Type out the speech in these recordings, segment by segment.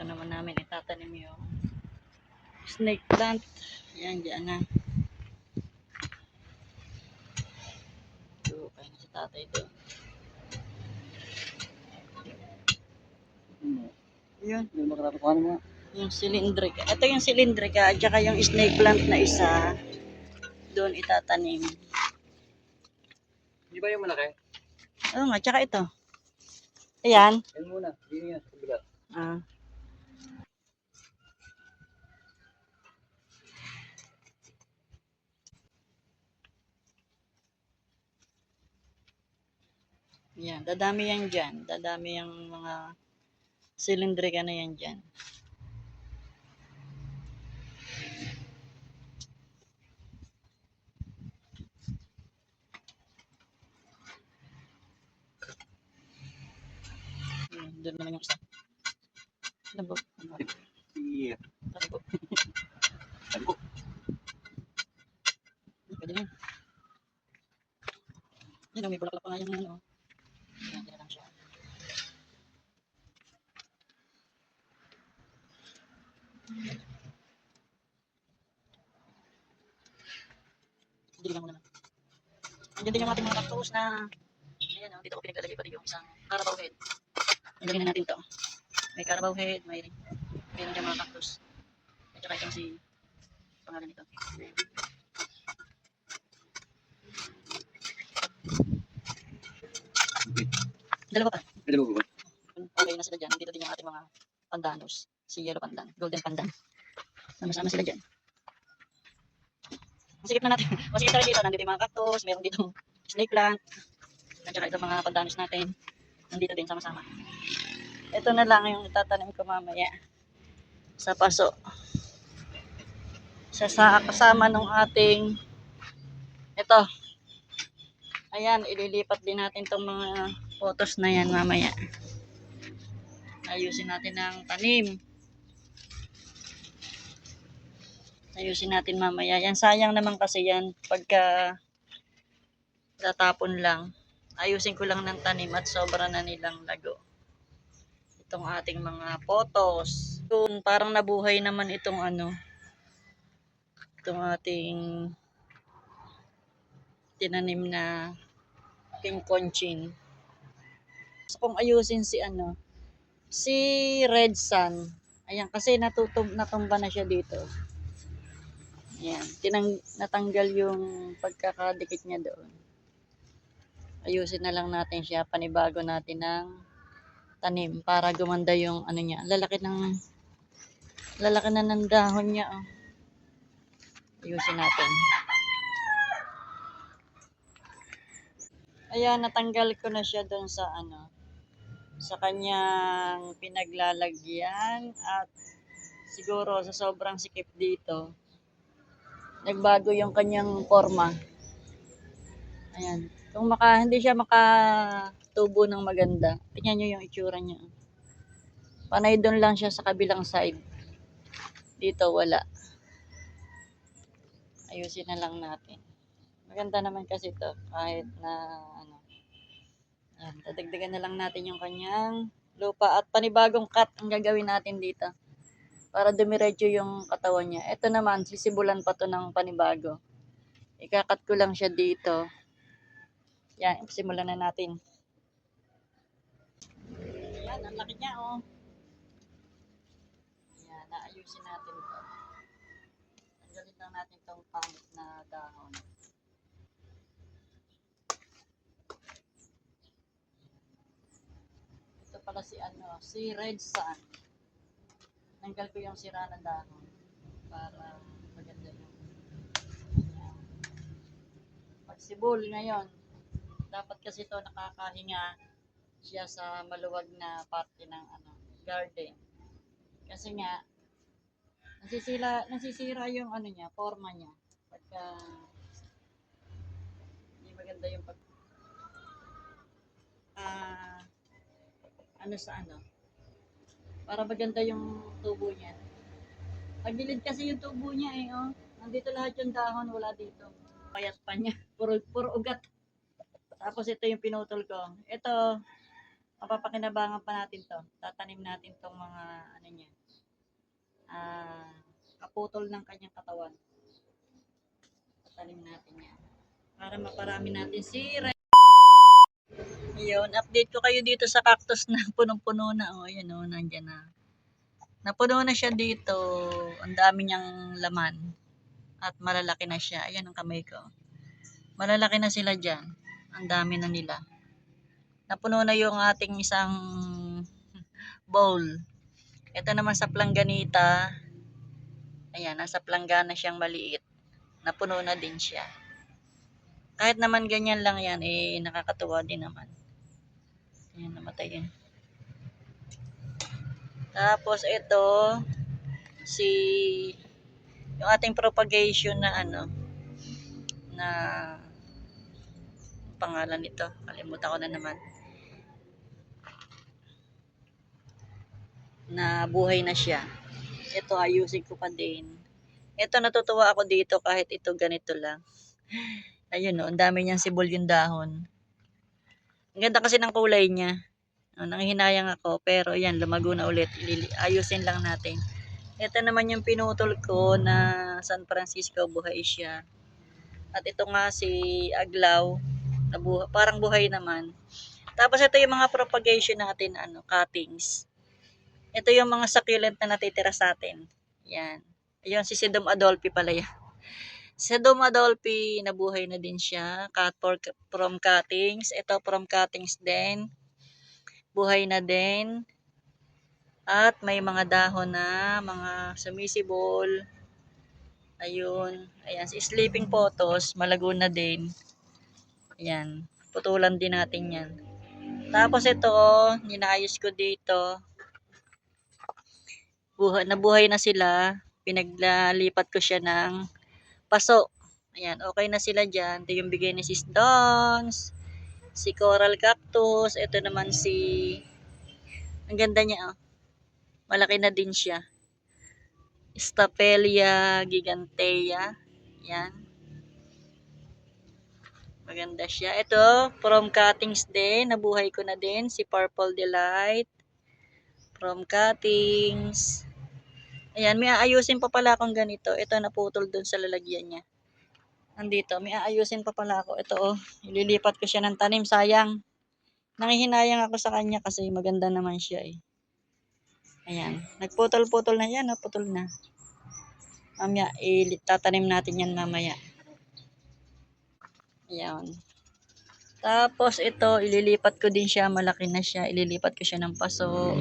Ito naman namin itatanim yung snake plant. Yan, dyan na. So, kaya na si tatay doon. Yun. Hindi makarapakuhan mo. Yung cylindrica. Ito yung cylindrica at saka yung snake plant na isa. Doon itatanim. Di ba yung malaki? Oo nga, tsaka ito. Ayan. Yan muna. Sa kabila. Ah. Yan, dadami yan dyan. Dadami yung mga cylindrica na yan dyan. Yan, doon naman yung isa. Labo. Iya. Labo. Sabi ko. Pwede na. Yan, oh, may bulaklak pa nga yung ano. Yan, yan lang siya. Dili lang muna. Din yung ating mga cactus na ayan, oh, dito ko pinaglalagay pati yung isang carabao head. Ilagay na natin to. May carabao head, may meron dyan mga cactus. At saka itong si pangalan nito. Dalawa pa. Ba ba? Okay na sila dyan. Dito din yung ating mga pandanos. Si Yellow Pandan. Golden Pandan. Sama-sama sila dyan. Masikip na natin. Masikip tayo dito. Nandito yung mga cactus. Meron dito snake plant. At saka itong mga pandanos natin. Nandito din sama-sama. Ito na lang yung itatanim ko mamaya. Sa paso. Sa, sa kasama nung ating ito. Ayan, ililipat din natin tong mga photos na yan mamaya. Ayusin natin ang tanim. Ayusin natin mamaya. Yan, sayang naman kasi yan pagka tatapon lang. Ayusin ko lang ng tanim at sobra na nilang lago. Itong ating mga photos. Yun, parang nabuhay naman itong ano. Itong ating tinanim na king conchin. Gusto kong ayusin si ano, si Red Sun. Ayan, kasi natutum, natumba na siya dito. Ayan, tinang, natanggal yung pagkakadikit niya doon. Ayusin na lang natin siya, panibago natin ng tanim para gumanda yung ano niya. Lalaki ng lalaki na ng dahon niya. Oh. Ayusin natin. Ayan, natanggal ko na siya doon sa ano, sa kanyang pinaglalagyan at siguro sa sobrang sikip dito, nagbago yung kanyang forma. Ayan. Kung maka, hindi siya makatubo ng maganda, tingnan nyo yung itsura niya. Panay doon lang siya sa kabilang side. Dito wala. Ayusin na lang natin. Maganda naman kasi to kahit na ano. Ayan, dadagdagan na lang natin yung kanyang lupa at panibagong cut ang gagawin natin dito para dumiretso yung katawan niya. Ito naman, sisibulan pa to ng panibago. Ikakat ko lang siya dito. Yan, simulan na natin. Yan, ang laki niya, oh. Yan, naayusin natin to. Tanggalin lang natin tong pangit na dahon. Ito pala si ano, si Red Sun. Tanggal ko yung sira na dahon para maganda yung pagsibol ngayon. Dapat kasi ito nakakahinga siya sa maluwag na parte ng ano, garden. Kasi nga nasisira nasisira yung ano niya, forma niya. Pagka hindi maganda yung pag ah ano sa ano para maganda yung tubo niya. Pagbilid kasi yung tubo niya eh, oh. Nandito lahat yung dahon, wala dito. Payat pa niya. Puro, puro ugat. Tapos ito yung pinutol ko. Ito, mapapakinabangan pa natin to. Tatanim natin tong mga, ano niya, naputol ng kanyang katawan. Tatanim natin yan. Para maparami natin si Red. Yun, update ko kayo dito sa cactus na punong-puno na. O, oh, yun o, nandyan na. Napuno na siya dito. Ang dami niyang laman. At malalaki na siya. Ayan ang kamay ko. Malalaki na sila dyan. Ang dami na nila. Napuno na yung ating isang bowl. Ito naman sa plangganita. Ayan, nasa planggana siyang maliit. Napuno na din siya. Kahit naman ganyan lang yan, eh, nakakatuwa din naman. Ayan, namatay yan. Tapos ito, si yung ating propagation na ano, na pangalan nito, kalimutan ko na naman. Na buhay na siya. Ito ayusin ko pa din. Ito natutuwa ako dito kahit ito ganito lang. Ayun no, ang dami niyang sibol yung dahon. Ang ganda kasi ng kulay niya. Oh, nanghihinayang ako, pero yan, lumago na ulit. Ayusin lang natin. Ito naman yung pinutol ko na San Francisco, buhay siya. At ito nga si Aglaw, na buha- parang buhay naman. Tapos ito yung mga propagation natin, ano, cuttings. Ito yung mga succulent na natitira sa atin. Yan. Ayun, si Sidom Adolfi pala yan. Si Sidom Adolfi, nabuhay na din siya. Cut for, from cuttings. Ito from cuttings din buhay na din. At may mga dahon na, mga sumisibol. Ayun. Ayan, si sleeping photos, malago na din. Ayan, putulan din natin yan. Tapos ito, ninaayos ko dito. Buhay, nabuhay na sila. Pinaglalipat ko siya ng paso. Ayan, okay na sila dyan. Ito yung bigay ni Sis Dons si coral cactus. Ito naman si, ang ganda niya, oh. malaki na din siya. Stapelia gigantea. Yan. Maganda siya. Ito, from cuttings din. Nabuhay ko na din. Si Purple Delight. From cuttings. Ayan, may aayusin pa pala akong ganito. Ito naputol dun sa lalagyan niya. Nandito, may aayusin pa pala ako. Ito oh, ililipat ko siya ng tanim. Sayang. Nangihinayang ako sa kanya kasi maganda naman siya eh. Ayan. Nagputol-putol na yan. Oh, putol na. Mamaya, itatanim natin yan mamaya. Ayan. Tapos ito, ililipat ko din siya. Malaki na siya. Ililipat ko siya ng paso.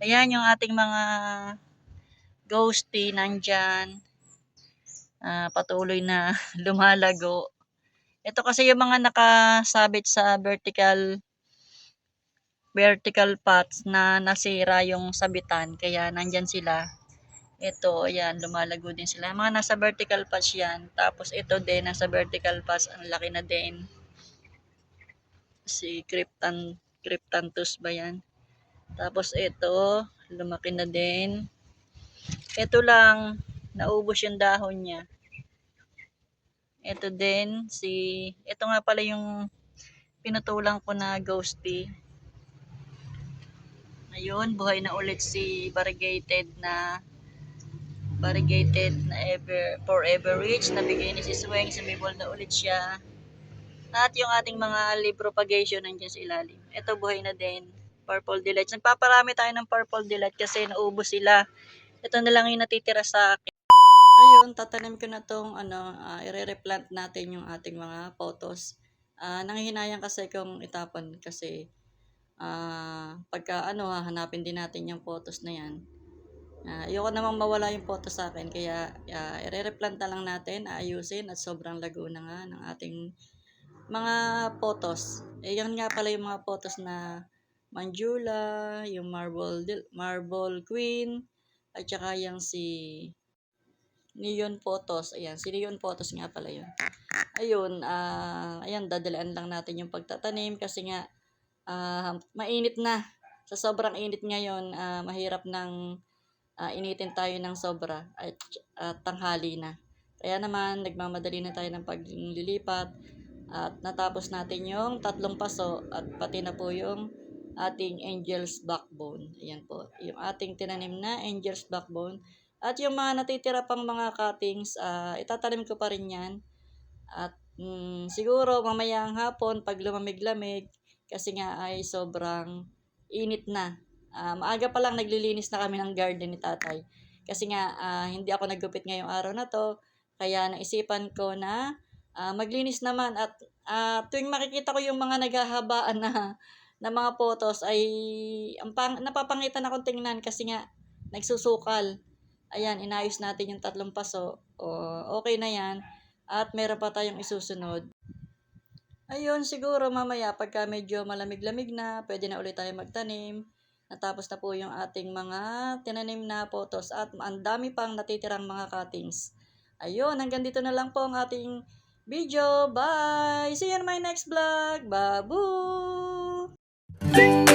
Ayan yung ating mga ghosty nandyan ah, patuloy na lumalago. Ito kasi yung mga nakasabit sa vertical vertical pots na nasira yung sabitan kaya nandyan sila. Ito, ayan, lumalago din sila. Mga nasa vertical pots yan. Tapos ito din, nasa vertical pots, ang laki na din. Si Cryptan, Cryptanthus ba yan? Tapos ito, lumaki na din. Ito lang, naubos yung dahon niya. Ito din, si, ito nga pala yung pinutulang ko na ghosty. Ayun, buhay na ulit si variegated na variegated na ever, forever rich. Nabigay ni si Sweng, sumibol na ulit siya. At yung ating mga leaf propagation nandiyan sa ilalim. Ito buhay na din. Purple delight. Nagpaparami tayo ng purple delight kasi naubos sila. Ito na lang yung natitira sa akin. Ayun, tatanim ko na tong ano, uh, i-replant natin yung ating mga photos. Ah, nanghihinayang kasi kung itapon kasi ah pagka ano, hahanapin din natin yung photos na yan. Ah, ayoko namang mawala yung photo sa akin kaya uh, i-replant na lang natin, aayusin at sobrang lago na nga ng ating mga photos. Eh, yan nga pala yung mga photos na Manjula, yung Marble, Marble Queen, at saka yung si Neon Photos. Ayan, si Neon Photos nga pala yun. Ayun, ah ayan, dadalaan lang natin yung pagtatanim kasi nga ah, mainit na. Sa sobrang init ngayon, ah, mahirap nang ah, initin tayo ng sobra at, at tanghali na. Kaya naman, nagmamadali na tayo ng paglilipat at natapos natin yung tatlong paso at pati na po yung ating angel's backbone. Ayan po, yung ating tinanim na angel's backbone At yung mga natitira pang mga cuttings, ah, itatanim ko pa rin yan. At mm, siguro mamayang hapon pag lumamig-lamig kasi nga ay sobrang init na. Ah, maaga pa lang naglilinis na kami ng garden ni tatay. Kasi nga ah, hindi ako naggupit ngayong araw na to. Kaya naisipan ko na ah, maglinis naman at ah, tuwing makikita ko yung mga naghahabaan na na mga photos ay ang pang, napapangitan akong tingnan kasi nga nagsusukal. Ayan, inayos natin yung tatlong paso. O, okay na yan. At meron pa tayong isusunod. Ayun, siguro mamaya pagka medyo malamig-lamig na, pwede na ulit tayo magtanim. Natapos na po yung ating mga tinanim na photos at ang dami pang natitirang mga cuttings. Ayun, hanggang dito na lang po ang ating video. Bye! See you in my next vlog. Babu! Thank you.